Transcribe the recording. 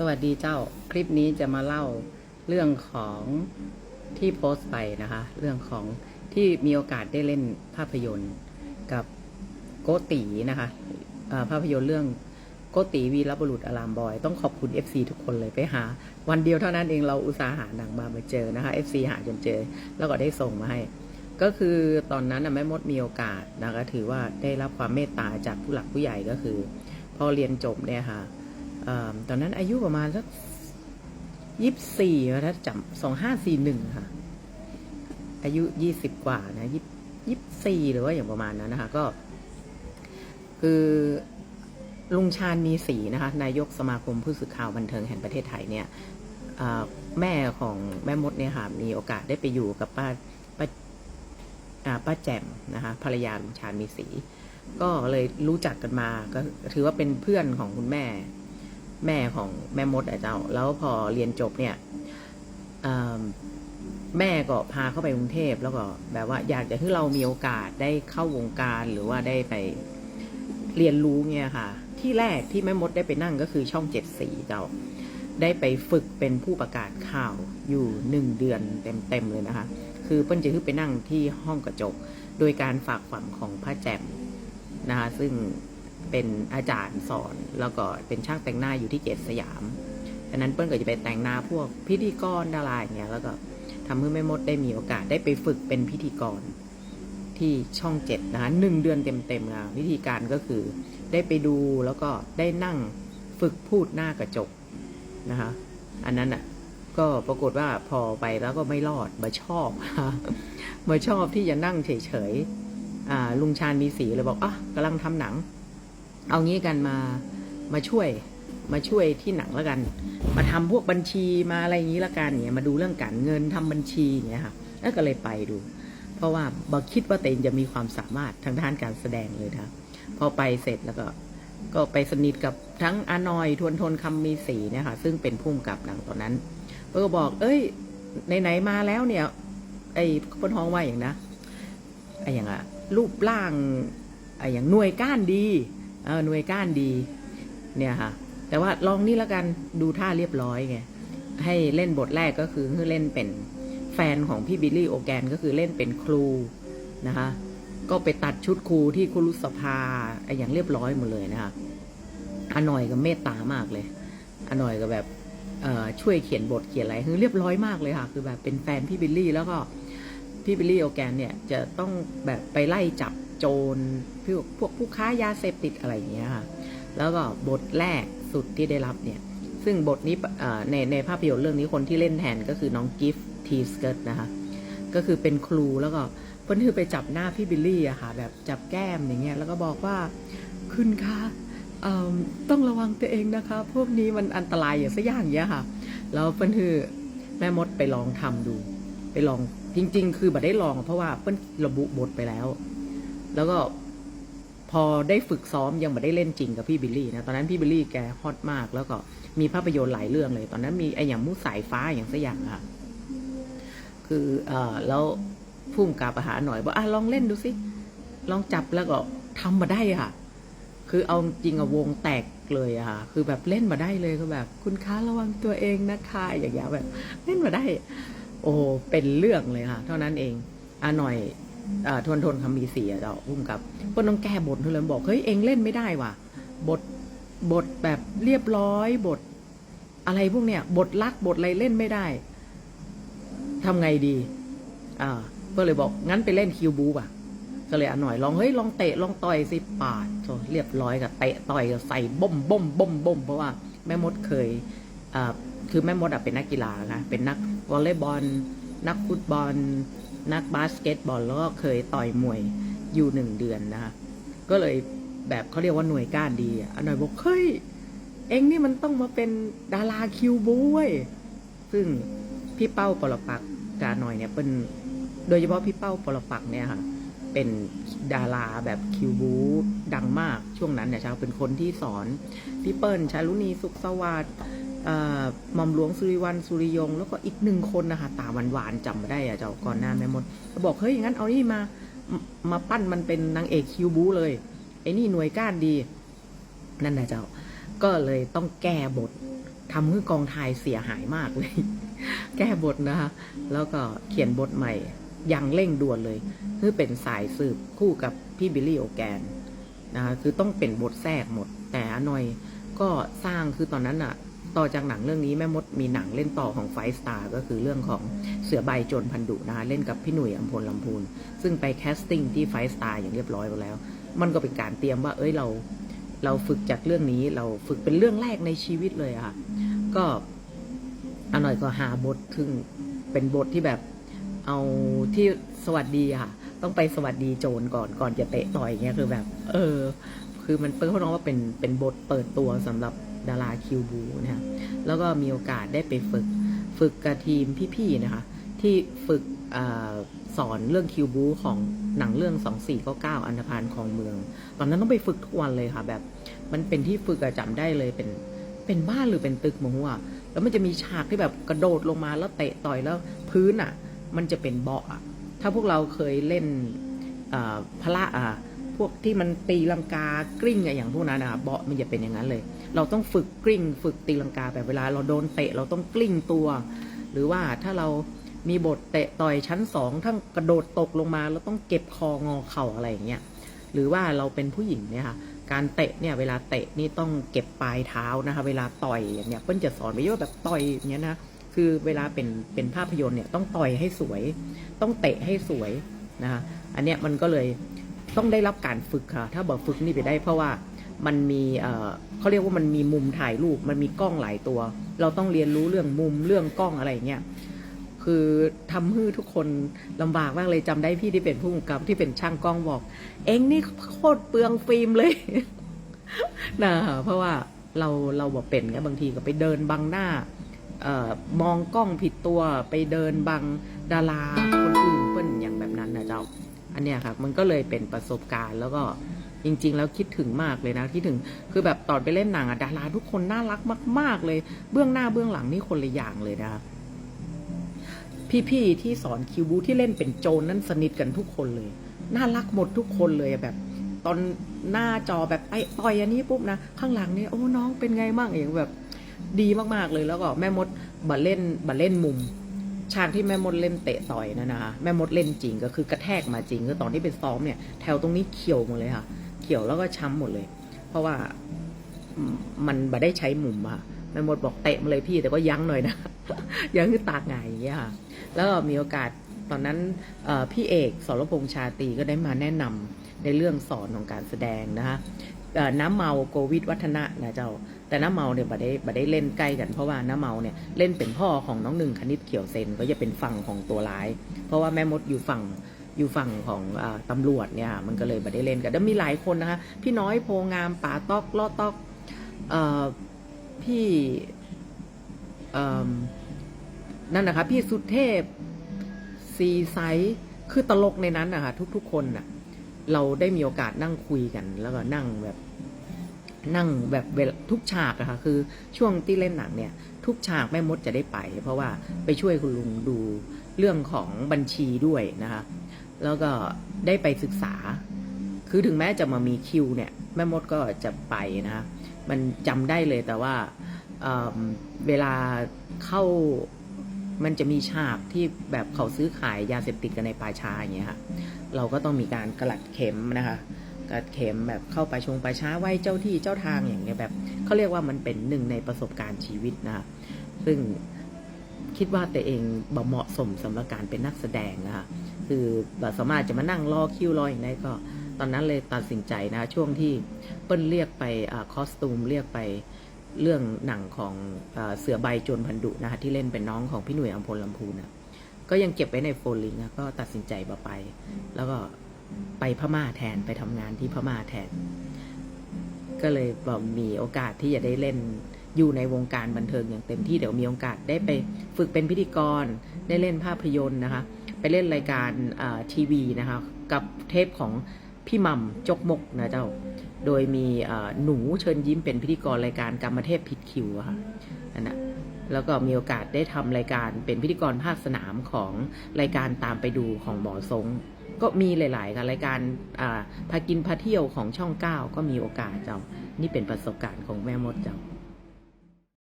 สวัสดีเจ้าคลิปนี้จะมาเล่าเรื่องของที่โพสต์ไปนะคะ เรื่องของที่มีโอกาสได้เล่นภาพยนตร์กับโกตีนะคะภาพยนตร์เรื่องโกตีวีรบุรุษอารามบอย ต้องขอบคุณ FC ทุกคนเลยไปหา วันเดียวเท่านั้นเองเราอุตสาห์หาหนังมามาเจอนะคะ FC หาจนเจอ แล้วก็ได้ส่งมาให้ ก็คือตอนนั้นแม่มดมีโอกาสนะคะถือว่าได้รับความเมตตาจากผู้หลักผู้ใหญ่ก็คือ พอเรียนจบเนี่ยค่ะ ตอนนั้นอายุประมาณสักยี่สิบสี่ถ้าจำสองห้าสี่หนึ่งค่ะ อายุยี่สิบกว่านะยี่ยี่สี่หรือว่าอย่างประมาณนั้นนะคะ ก็ คือลุงชาญมีสีนะคะ นายกสมาคมผู้สื่อข่าวบันเทิงแห่งประเทศไทยเนี่ยแม่ของแม่มดเนี่ยค่ะมีโอกาสได้ไปอยู่กับป้าป้าอ่าป้าแจ่มนะคะภรรยาลุงชาญมีสี ก็เลยรู้จักกันมาก็ถือว่าเป็นเพื่อนของคุณแม่ แม่ของแม่มดอะเจ้า แล้วพอเรียนจบเนี่ยแม่ก็พาเข้าไปกรุงเทพแล้วก็แบบว่าอยากจะให้เรามีโอกาสได้เข้าวงการหรือว่าได้ไปเรียนรู้เนี่ยค่ะ ที่แรกที่แม่มดได้ไปนั่งก็คือช่องเจ็ดสีเจ้า ได้ไปฝึกเป็นผู้ประกาศข่าวอยู่หนึ่งเดือนเต็มๆเลยนะคะ คือเปิ้ลจะขึ้นไปนั่งที่ห้องกระจก โดยการฝากฝังของพระแจมนะคะซึ่ง เป็นอาจารย์สอน แล้วก็เป็นช่างแต่งหน้าอยู่ที่เกตสยามดังนั้นเปิ้ลก็จะไปแต่งหน้าพวกพิธีกรดาราอย่างเงี้ยแล้วก็ทำให้แม่มดได้มีโอกาสได้ไปฝึกเป็นพิธีกรที่ช่องเจ็ดนะคะหนึ่งเดือนเต็มๆค่ะวิธีการก็คือได้ไปดูแล้วก็ได้นั่งฝึกพูดหน้ากระจกนะคะอันนั้นอะก็ปรากฏว่าพอไปแล้วก็ไม่รอดมาชอบมาชอบที่จะนั่งเฉยๆลุงชาญมีสีเลยบอกอะกำลังทำหนัง เอางี้กันมามาช่วยมาช่วยที่หนังแล้วกัน มาทำพวกบัญชีมาอะไรอย่างนี้ละกันเนี่ยมาดูเรื่องการเงินทำบัญชีอย่างเงี้ยค่ะแล้วก็เลยไปดู เพราะว่าบอคิดว่าตัวเองจะมีความสามารถทางด้านการแสดงเลยนะพอไปเสร็จแล้วก็ก็ไปสนิทกับทั้งอานอยทวนทนคำมีสีเนี่ยค่ะซึ่งเป็นผู้กำกับหนังตอนนั้นเปิ้ลก็บอก เอ้ยไหนๆมาแล้วเนี่ย ไอ้คนท้องว่าอย่างนะไอ้อย่างอะรูปร่างไอ้อย่างหน่วยก้านดี หน่วยก้านดี เนี่ยค่ะ แต่ว่าลองนี่แล้วกันดูท่าเรียบร้อยไง ให้เล่นบทแรกก็คือเล่นเป็นแฟนของพี่บิลลี่โอแกนก็คือเล่นเป็นครูนะคะ ก็ไปตัดชุดครูที่คุรุสภาอย่างเรียบร้อยหมดเลยนะคะอาน่อยก็เมตตามากเลยอาน่อยก็แบบช่วยเขียนบทเขียนอะไรคือเรียบร้อยมากเลยค่ะ คือแบบเป็นแฟนพี่บิลลี่แล้วก็พี่บิลลี่โอแกนเนี่ยจะต้องแบบไปไล่จับ โจรพวกพวกผู้ค้ายาเสพติดอะไรอย่างเงี้ยค่ะ แล้วก็บทแรกสุดที่ได้รับเนี่ย ซึ่งบทนี้ในในภาพยนตร์เรื่องนี้คนที่เล่นแทนก็คือน้องกิฟต์ทีสเกิร์ตนะคะ ก็คือเป็นครูแล้วก็เพิ่นคือไปจับหน้าพี่บิลลี่อะค่ะ แบบจับแก้มอย่างเงี้ยแล้วก็บอกว่าคุณคะต้องระวังตัวเองนะคะ พวกนี้มันอันตรายอย่างสักอย่างเงี้ยค่ะ แล้วเพิ่อนคือแม่มดไปลองทำดู ไปลองจริง ๆ คือบัได้ลองเพราะว่าเพิ่อนระบุบทไปแล้ว แล้วก็พอได้ฝึกซ้อมยังไม่ได้เล่นจริงกับพี่บิลลี่นะตอนนั้นพี่บิลลี่แกฮอตมาก แล้วก็มีภาพยนตร์หลายเรื่องเลย ตอนนั้นมีไออย่างมุสายฟ้าอย่างสักอย่างค่ะคือเออแล้วพุ่มกับอาหาหน่อยบอกอะลองเล่นดูสิลองจับแล้วก็ทำมาได้ค่ะ คือเอาจริงอะวงแตกเลยอะค่ะคือแบบเล่นมาได้เลยก็แบบ คุณค้าระวังตัวเองนะคะอย่างเงี้ยแบบ เล่นมาได้ โอ้เป็นเรื่องเลยค่ะ เท่านั้นเองอะหน่อย อ่าทนทนคำมีเสียเราพุ่มกับก็ต้องแก้บททุเลยบอกเฮ้ยเองเล่นไม่ได้ว่ะบทบทแบบเรียบร้อยบท อะไรพวกเนี้ยบทลักบทอะไรเล่นไม่ได้ทำไงดี อ่าก็เลยบอกงั้นไปเล่นคิวบูป่ะก็เลยอะหน่อยลองเฮ้ยลองเตะลองต่อยสิปาดโเรียบร้อยกับเตะต่อยกับใส่บ่มบ่มบ่มบ่มเพราะว่าแม่มดเคยอ่าคือแม่มดอะเป็นนักกีฬานะเป็นนักวอลเลย์บอลนักฟุตบอล นักบาสเกตบอลแล้วก็เคยต่อยมวยอยู่หนึ่งเดือนนะคะก็เลยแบบเขาเรียกว่าหน่วยก้านดีอะหน่อยบอกเฮ้ยเอ็งนี่มันต้องมาเป็นดาราคิวบูเว้ยซึ่งพี่เป้าปรปักกาหน่อยเนี่ยเป็นโดยเฉพาะพี่เป้าปรปักเนี่ยค่ะเป็นดาราแบบคิวบูดังมากช่วงนั้นเนี่ยชาวเป็นคนที่สอนพี่เปิ้ลชาลุนีสุขสวัสดิ์ หม่อมหลวงสุริวันสุริยง แล้วก็อีกหนึ่งคนนะคะตาหวานๆจำไม่ได้อะเจ้าก่อนหน้าแม่มดบอกเฮ้ยงั้นเอานี่มามาปั้นมันเป็นนางเอกคิวบูเลยไอ้นี่หน่วยก้านดี นั่นนะเจ้า ก็เลยต้องแก้บททำให้กองถ่ายเสียหายมากเลย แก้บทนะคะแล้วก็เขียนบทใหม่อย่างเร่งด่วนเลยคือเป็นสายสืบคู่กับพี่บิลลี่โอแกนนะคะคือต้องเป็นบทแทรกหมด แต่อานอยก็สร้างคือตอนนั้นอะ ต่อจากหนังเรื่องนี้แม่มดมีหนังเล่นต่อของไฟสตาร์ก็คือเรื่องของเสือใบโจรพันดุนะคะเล่นกับพี่หนุ่ยอัมพลลำพูน ซึ่งไปแคสติ้งที่ไฟสตาร์อย่างเรียบร้อยไปแล้ว มันก็เป็นการเตรียมว่า เอ้ยเรา เราฝึกจากเรื่องนี้เราฝึกเป็นเรื่องแรกในชีวิตเลยอะค่ะก็อน่อยก็หาบทถึงเป็นบทที่แบบเอาที่สวัสดีค่ะ ต้องไปสวัสดีโจรก่อนก่อนจะเตะต่อยเงี้ยคือแบบ เออ คือมันเปิ้ลเขาน้องว่าเป็นเป็นบทเปิดตัวสำหรับ ดาราคิวบูนะคะแล้วก็มีโอกาสได้ไปฝึกฝึกกับทีมพี่ๆนะคะที่ฝึกอสอนเรื่องคิวบูของหนังเรื่อง 2499อันธพาลของเมือง ตอนนั้นต้องไปฝึกทุกวันเลยค่ะแบบ มันเป็นที่ฝึกอะจำได้เลยเป็นเป็นบ้านหรือเป็นตึกมงว่าแล้วมันจะมีฉากที่แบบกระโดดลงมาแล้วเตะต่อยแล้วพื้นอะ มันจะเป็นเบาะถ้าพวกเราเคยเล่นพละอะพวกที่มันตีลังกากลิ้งอะอย่างพวกนั้นอะเบาะมันจะเป็นอย่างนั้นเลย เราต้องฝึกกลิ้ง ฝึกตีลังกาแบบเวลาเราโดนเตะเราต้องกลิ้งตัว หรือว่าถ้าเรามีบทเตะต่อยชั้นสองทั้งกระโดดตกลงมาเราต้องเก็บคองอเข่าอะไรอย่างเงี้ยหรือว่าเราเป็นผู้หญิงเนี่ยค่ะการเตะเนี่ยเวลาเตะนี่ต้องเก็บปลายเท้านะคะ เวลาต่อยอย่างเนี้ยเปิ้ลจะสอนไปเยอะแบบต่อยอย่างเงี้ยนะคือเวลาเป็นเป็นภาพยนตร์เนี่ยต้องต่อยให้สวย ต้องเตะให้สวยนะคะอันเนี้ยมันก็เลยต้องได้รับการฝึกค่ะ ถ้าบอกฝึกนี่ไปได้เพราะว่า มันมีเขาเรียกว่ามันมีมุมถ่ายรูป มันมีกล้องหลายตัว เราต้องเรียนรู้เรื่องมุมเรื่องกล้องอะไรเงี้ยคือทำให้ทุกคนลำบากมากเลยจำได้พี่ที่เป็นผู้กำกับที่เป็นช่างกล้องบอก เองนี่โคตรเปลืองฟิล์มเลยนะเพราะว่าเราเราบอกเป็นไงบางทีก็ไปเดินบังหน้าออมองกล้องผิดตัวไปเดินบังดาราคนอื่นเปิ้นอย่างแบบนั้นนะเจ้า อันเนี้ยครับมันก็เลยเป็นประสบการณ์แล้วก็ จริง ๆ แล้วคิดถึงมากเลยนะคิดถึงคือแบบตอนไปเล่นหนังอะดาราทุกคนน่ารักมาก ๆ เลย เบื้องหน้าเบื้องหลังนี่คนละอย่างเลยนะครับพี่ๆที่สอนคิวบูที่เล่นเป็นโจรนั่นสนิทกันทุกคนเลย น่ารักหมดทุกคนเลยแบบ ตอนหน้าจอแบบไอ้ต่อยอันนี้ปุ๊บนะข้างหลังเนี่ยโอ้น้องเป็นไงบ้างอย่างแบบ ดีมากๆเลยแล้วก็แม่มดบัเล่นบัเล่นมุมฉากที่แม่มดเล่นเตะต่อยนะนะแม่มดเล่นจริงก็คือกระแทกมาจริงก็ตอนที่เป็นซ้อมเนี่ยแถวตรงนี้เขียวหมดเลยค่ะ ขียวแล้วก็ช้ำหมดเลย เพราะว่ามันบัได้ใช้มุมอะแม่มดบอกเตะมาเลยพี่แต่ก็ยั้งหน่อยนะ ยั้งคือตากไงอย่างเงี้ยค่ะแล้วก็มีโอกาสตอนนั้นพี่เอกสรพงษ์ชาตรีก็ได้มาแนะนำในเรื่องสอนของการแสดงนะคะน้ำเมาโกวิทวัฒนะนะเจ้า แต่น้ำเมาเนี่ยบัได้บัได้เล่นใกล้กันเพราะว่าน้ำเมาเนี่ยเล่นเป็นพ่อของน้องหนึ่งคณิตเขียวเซนก็จะเป็นฝั่งของตัวร้าย เพราะว่าแม่มดอยู่ฝั่ง อยู่ฝั่งของอตำรวจเนี่ยมันก็เลยบัได้เล่นกันแล้วมีหลายคนนะคะพี่น้อยโพงามป่าตอกลอดตอกอพี่นั่นนะคะพี่สุเทพซีไซคือตลกในนั้นนะคะทุกๆคนน่ะเราได้มีโอกาสนั่งคุยกัน แล้วก็นั่งแบบนั่งแบบทุกฉากอะค่ะคือช่วงที่เล่นหนังเนี่ย ทุกฉากแม่มดจะได้ไป เพราะว่าไปช่วยคุณลุงดูเรื่องของบัญชีด้วยนะคะ แล้วก็ได้ไปศึกษา คือถึงแม้จะมามีคิวเนี่ยแม่มดก็จะไปนะมันจำได้เลยแต่ว่าเเวลาเข้ามันจะมีฉากที่แบบเขาซื้อขายยาเสพติดกันในป่าช้าอย่างเงี้ยค่ะ เราก็ต้องมีการกลัดเข็มนะคะกลัดเข็มแบบเข้าไปชงป่าช้าไหว้เจ้าที่เจ้าทางอย่างเงี้ยแบบเขาเรียกว่ามันเป็นหนึ่งในประสบการณ์ชีวิตนะคะซึ่งคิดว่าตัวเองบ่เหมาะสมสำหรับการเป็นนักแสดงนะคะ คือแบบสามารถจะมานั่งรอคิวรออย่างไรก็ ตอนนั้นเลยตัดสินใจนะ ช่วงที่เปิ้ลเรียกไปคอสตูมเรียกไปเรื่องหนังของเอเสือใบโจรพันดุนะคะที่เล่นเป็นน้องของพี่หนุ่ยอัมพลลำพูนนะก็ยังเก็บไว้ในโฟลิงนะก็ตัดสินใจมาไป แล้วก็ไปพม่าแทนไปทำงานที่พม่าแทน ก็เลยบอกมีโอกาสที่จะได้เล่นอยู่ในวงการบันเทิงอย่างเต็มที่เดี๋ยวมีโอกาสได้ไปฝึกเป็นพิธีกรได้เล่นภาพยนตร์นะคะ ไปเล่นรายการทีวีนะคะกับเทปของพี่มัมจกมกนะเจ้า โดยมีหนูเชิญยิ้มเป็นพิธีกรรายการกรรมเทพผิดคิวค่ะนั่นนะแล้วก็มีโอกาสได้ทำรายการเป็นพิธีกรภาคสนามของรายการตามไปดูของหมอทรงก็มีหลายๆการรายการพากินพาเที่ยวของช่องเก้าก็มีโอกาสเจ้า นี่เป็นประสบการณ์ของแม่มดเจ้า